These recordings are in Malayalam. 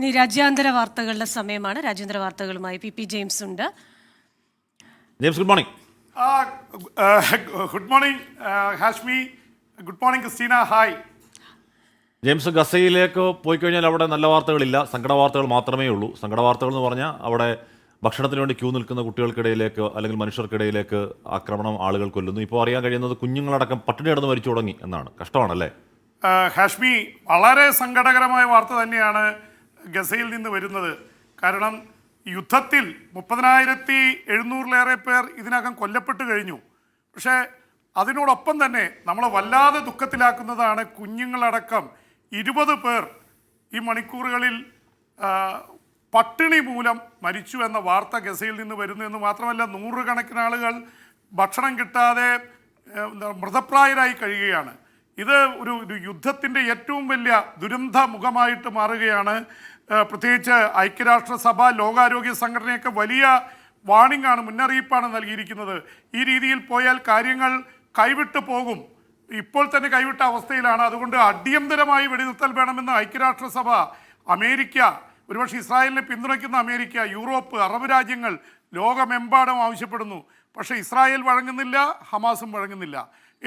ഇനി രാജ്യാന്തര വാർത്തകളുടെ സമയമാണ്. രാജ്യാന്തര വാർത്തകളുമായി പി പി ജെയിംസ് ഉണ്ട്. James good morning good morning Hashmi good morning Christina hi morning, Christina. James ഗസയിലേക്ക് പോയി കഴിഞ്ഞാൽ അവിടെ നല്ല വാർത്തകളില്ല. സങ്കട വാർത്തകൾ മാത്രമേ ഉള്ളൂ. സങ്കട വാർത്തകൾ എന്ന് പറഞ്ഞാൽ അവിടെ ഭക്ഷണത്തിന് വേണ്ടി ക്യൂ നിൽക്കുന്ന കുട്ടികൾക്കിടയിലേക്ക് അല്ലെങ്കിൽ മനുഷ്യർക്കിടയിലേക്ക് ആക്രമണം ആളുകൾ കൊല്ലുന്നു. ഇപ്പോൾ അറിയാൻ കഴിയുന്നത് കുഞ്ഞുങ്ങളടക്കം പട്ടിണി കിടന്ന് മരിച്ചു തുടങ്ങി എന്നാണ്. കഷ്ടമാണല്ലേ? ഹാഷ്മി വളരെ സങ്കടകരമായ വാർത്ത തന്നെയാണ്. ഗസയിൽ നിന്ന് വരുന്നത്. കാരണം യുദ്ധത്തിൽ മുപ്പതിനായിരത്തി എഴുന്നൂറിലേറെ പേർ ഇതിനകം കൊല്ലപ്പെട്ട് കഴിഞ്ഞു. പക്ഷേ അതിനോടൊപ്പം തന്നെ നമ്മളെ വല്ലാതെ ദുഃഖത്തിലാക്കുന്നതാണ് കുഞ്ഞുങ്ങളടക്കം ഇരുപത് പേർ ഈ മണിക്കൂറുകളിൽ പട്ടിണി മൂലം മരിച്ചു എന്ന വാർത്ത ഗസയിൽ നിന്ന് വരുന്നു എന്ന് മാത്രമല്ല നൂറുകണക്കിന് ആളുകൾ ഭക്ഷണം കിട്ടാതെ മൃതപ്രായരായി കഴിയുകയാണ്. ഇത് ഒരു ഒരു യുദ്ധത്തിന്റെ ഏറ്റവും വലിയ ദുരന്ത മുഖമായിട്ട് മാറുകയാണ് പ്രത്യേകിച്ച് ഐക്യരാഷ്ട്രസഭ ലോകാരോഗ്യ സംഘടനയൊക്കെ വലിയ വാണിംഗ് ആണ് മുന്നറിയിപ്പാണ് നൽകിയിരിക്കുന്നത്. ഈ രീതിയിൽ പോയാൽ കാര്യങ്ങൾ കൈവിട്ടു പോകും. ഇപ്പോൾ തന്നെ കൈവിട്ട അവസ്ഥയിലാണ്. അതുകൊണ്ട് അടിയന്തരമായി വെടിനിർത്തൽ വേണമെന്ന് ഐക്യരാഷ്ട്രസഭ അമേരിക്ക ഒരുപക്ഷെ ഇസ്രായേലിനെ പിന്തുണയ്ക്കുന്ന അമേരിക്ക യൂറോപ്പ് അറബ് രാജ്യങ്ങൾ ലോകമെമ്പാടും ആവശ്യപ്പെടുന്നു. പക്ഷേ ഇസ്രായേൽ വഴങ്ങുന്നില്ല ഹമാസും വഴങ്ങുന്നില്ല.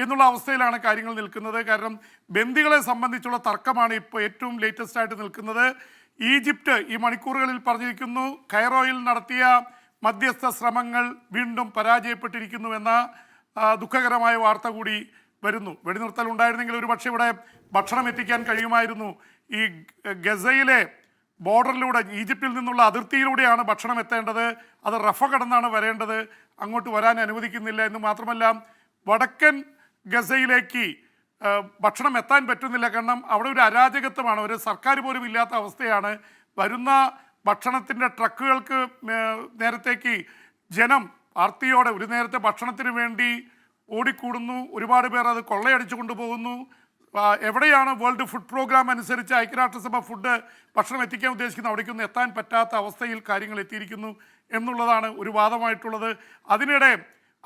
എന്നുള്ള അവസ്ഥയിലാണ് കാര്യങ്ങൾ നിൽക്കുന്നത്. കാരണം ബന്ദികളെ സംബന്ധിച്ചുള്ള തർക്കമാണ് ഇപ്പോൾ ഏറ്റവും ലേറ്റസ്റ്റ് ആയിട്ട് നിൽക്കുന്നത്. ഈജിപ്റ്റ് ഈ മണിക്കൂറുകളിൽ പറഞ്ഞിരിക്കുന്നു കൈറോയിൽ നടത്തിയ മധ്യസ്ഥ ശ്രമങ്ങൾ വീണ്ടും പരാജയപ്പെട്ടിരിക്കുന്നു എന്ന ദുഃഖകരമായ വാർത്ത കൂടി വരുന്നു. വെടിനിർത്തൽ ഉണ്ടായിരുന്നെങ്കിൽ ഒരു പക്ഷേ ഇവിടെ ഭക്ഷണം എത്തിക്കാൻ കഴിയുമായിരുന്നു. ഈ ഗസയിലെ ബോർഡറിലൂടെ ഈജിപ്തിൽ നിന്നുള്ള അതിർത്തിയിലൂടെയാണ് ഭക്ഷണം എത്തേണ്ടത്. അത് റഫ കടന്നാണ് വരേണ്ടത്. അങ്ങോട്ട് വരാൻ അനുവദിക്കുന്നില്ല എന്ന് മാത്രമല്ല വടക്കൻ ഗസയിലേക്ക് ഭക്ഷണം എത്താൻ പറ്റുന്നില്ല. കാരണം അവിടെ ഒരു അരാജകത്വമാണ്. ഒരു സർക്കാർ പോലും ഇല്ലാത്ത അവസ്ഥയാണ്. വരുന്ന ഭക്ഷണത്തിന്റെ ട്രക്കുകൾക്ക് നേരത്തേക്ക് ജനം ആർത്തിയോടെ ഒരു നേരത്തെ ഭക്ഷണത്തിന് വേണ്ടി ഓടിക്കൂടുന്നു. ഒരുപാട് പേർ അത് കൊള്ളയടിച്ചു കൊണ്ടുപോകുന്നു. എവിടെയാണ് വേൾഡ് ഫുഡ് പ്രോഗ്രാം അനുസരിച്ച് ഐക്യരാഷ്ട്രസഭ ഫുഡ് ഭക്ഷണം എത്തിക്കാൻ ഉദ്ദേശിക്കുന്നത്? അവിടേക്കൊന്നും എത്താൻ പറ്റാത്ത അവസ്ഥയിൽ കാര്യങ്ങൾ എത്തിയിരിക്കുന്നു എന്നുള്ളതാണ് ഒരു വാദമായിട്ടുള്ളത്. അതിനിടെ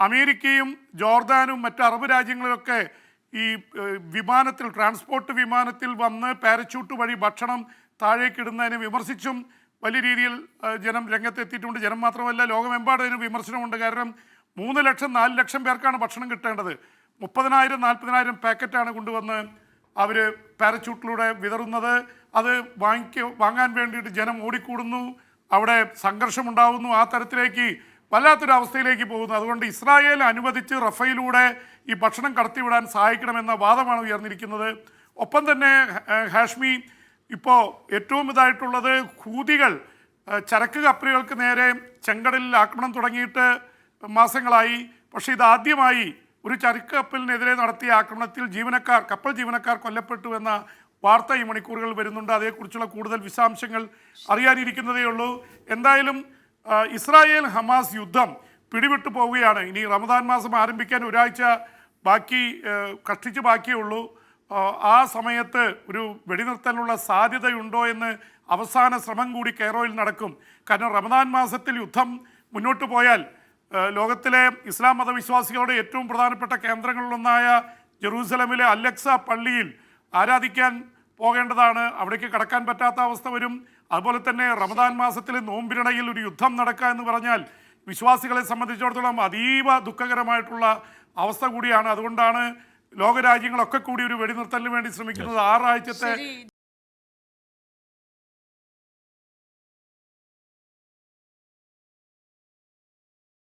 അമേരിക്കയും ജോർദാനും മറ്റ് അറബ് രാജ്യങ്ങളിലൊക്കെ ഈ വിമാനത്തിൽ ട്രാൻസ്പോർട്ട് വിമാനത്തിൽ വന്ന് പാരച്യൂട്ട് വഴി ഭക്ഷണം താഴേക്കിടുന്നതിനെ വിമർശിച്ചും വലിയ രീതിയിൽ ജനം രംഗത്തെത്തിയിട്ടുണ്ട്. ജനം മാത്രമല്ല ലോകമെമ്പാടും അതിന് വിമർശനമുണ്ട്. കാരണം മൂന്ന് ലക്ഷം നാല് ലക്ഷം പേർക്കാണ് ഭക്ഷണം കിട്ടേണ്ടത്. മുപ്പതിനായിരം നാൽപ്പതിനായിരം പാക്കറ്റാണ് കൊണ്ടുവന്ന് അവർ പാരച്യൂട്ടിലൂടെ വിതറുന്നത്. അത് വാങ്ങിക്ക വാങ്ങാൻ വേണ്ടിയിട്ട് ജനം ഓടിക്കൂടുന്നു. അവിടെ സംഘർഷമുണ്ടാവുന്നു. ആ തരത്തിലേക്ക് വല്ലാത്തൊരു അവസ്ഥയിലേക്ക് പോകുന്നു. അതുകൊണ്ട് ഇസ്രായേൽ അനുവദിച്ച് റഫയിലൂടെ ഈ ഭക്ഷണം കടത്തിവിടാൻ സഹായിക്കണമെന്ന വാദമാണ് ഉയർന്നിരിക്കുന്നത്. ഒപ്പം തന്നെ ഹാഷ്മി ഇപ്പോൾ ഏറ്റവും ഇതായിട്ടുള്ളത് ഹൂതികൾ ചരക്ക് കപ്പലുകൾക്ക് നേരെ ചെങ്കടലിൽ ആക്രമണം തുടങ്ങിയിട്ട് മാസങ്ങളായി. പക്ഷേ ഇതാദ്യമായി ഒരു ചരക്ക് കപ്പലിനെതിരെ നടത്തിയ ആക്രമണത്തിൽ ജീവനക്കാർ കപ്പൽ ജീവനക്കാർ കൊല്ലപ്പെട്ടു എന്ന വാർത്ത ഈ മണിക്കൂറുകൾ വരുന്നുണ്ട്. അതേക്കുറിച്ചുള്ള കൂടുതൽ വിശദാംശങ്ങൾ അറിയാനിരിക്കുന്നതേ ഉള്ളൂ എന്തായാലും ഇസ്രായേൽ ഹമാസ് യുദ്ധം പിടിവിട്ടു പോവുകയാണ്. ഇനി റമദാൻ മാസം ആരംഭിക്കാൻ ഒരാഴ്ച ബാക്കി കഷ്ടിച്ച് ബാക്കിയുള്ളൂ. ആ, ആ സമയത്ത് ഒരു വെടിനിർത്തലിനുള്ള സാധ്യതയുണ്ടോ എന്ന് അവസാന ശ്രമം കൂടി കെയറോയിൽ നടക്കും. കാരണം റമദാൻ മാസത്തിൽ യുദ്ധം മുന്നോട്ട് പോയാൽ ലോകത്തിലെ ഇസ്ലാം മതവിശ്വാസികളുടെ ഏറ്റവും പ്രധാനപ്പെട്ട കേന്ദ്രങ്ങളിലൊന്നായ ജെറൂസലമിലെ അലക്സ പള്ളിയിൽ ആരാധിക്കാൻ പോകേണ്ടതാണ്. അവിടേക്ക് കടക്കാൻ പറ്റാത്ത അവസ്ഥ വരും. അതുപോലെ തന്നെ റമദാൻ മാസത്തിൽ നോമ്പിനിടയിൽ ഒരു യുദ്ധം നടക്കുക എന്ന് പറഞ്ഞാൽ വിശ്വാസികളെ സംബന്ധിച്ചിടത്തോളം അതീവ ദുഃഖകരമായിട്ടുള്ള അവസ്ഥ കൂടിയാണ്. അതുകൊണ്ടാണ് ലോകരാജ്യങ്ങളൊക്കെ കൂടി ഒരു വെടിനിർത്തലിന് വേണ്ടി ശ്രമിക്കുന്നത്. ആറാഴ്ചത്തെ